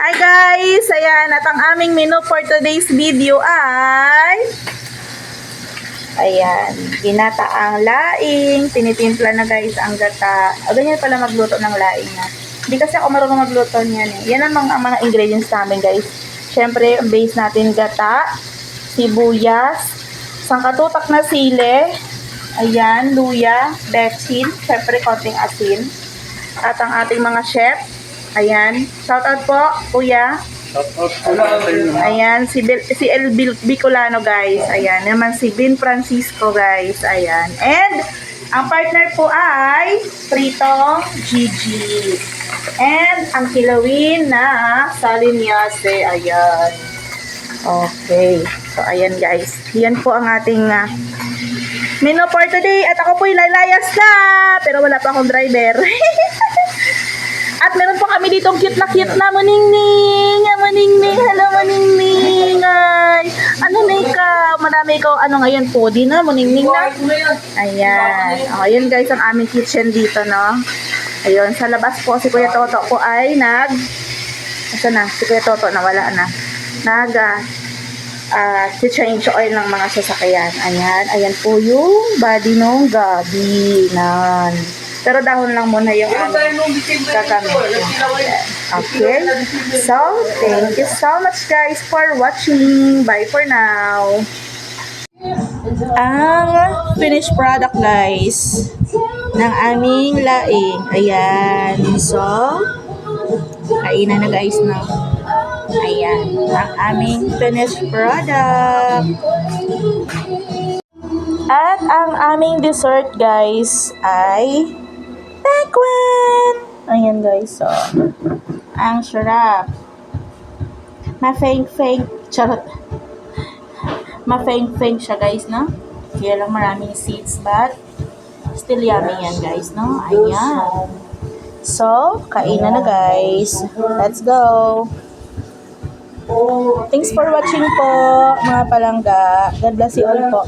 Hi guys! Ayan, at ang aming menu for today's video ay... Ayan, ginataang laing. Tinitimpla na guys ang gata. O, ganyan pala magluto ng laing na. Hindi kasi ako marunong magluto niyan eh. Yan ang mga, ang mga ingredients namin guys. Siyempre, ang base natin gata, sibuyas, sangkatutak na sile, ayan, luya, betsin, siyempre konting asin. At ang ating mga chef, ayan, shout out po, kuya. Ayan, si, Bil, si El Bil, Bicolano guys. Ayan, naman si Vin Francisco guys. Ayan. And, ang partner po ay Pritong Gigi. And, ang kilawin na Salinyase. Ayan. Okay. So, ayan guys. Yan po ang ating ah, menu for today. At ako po lalayas na. Pero wala pa akong driver. Kami ditong cute na cute na maningning. Ah, Maningning. Hello, maningning. Ay. Ano na ikaw? Marami ikaw. Ano ngayon po? Di na, maningning na. Ayan. O, ayan guys, ang aming kitchen dito, no? Ayun, sa labas po, si Kuya Toto po ay nag... Asa na? Si Kuya Toto na wala na. Nag... ah, ah, change oil ng mga sasakyan. Ayan, ayan po yung body nung gabi. Nan. Pero dahon lang muna yung ano. Okay. So, thank you so much guys for watching. Bye for now. Ang finished product guys ng aming laing. Ayan. So, kainan na guys na. Ayan. Ang aming finished product. At ang aming dessert guys ay! Ayan guys, so. Ang sarap. Ma-feng-feng. Charot. Ma-feng-feng siya guys, no? Kaya lang maraming seeds, but still yummy yan guys, no? Ayan. So, kainan na guys. Let's go! Thanks for watching po, mga palangga. God bless you all po.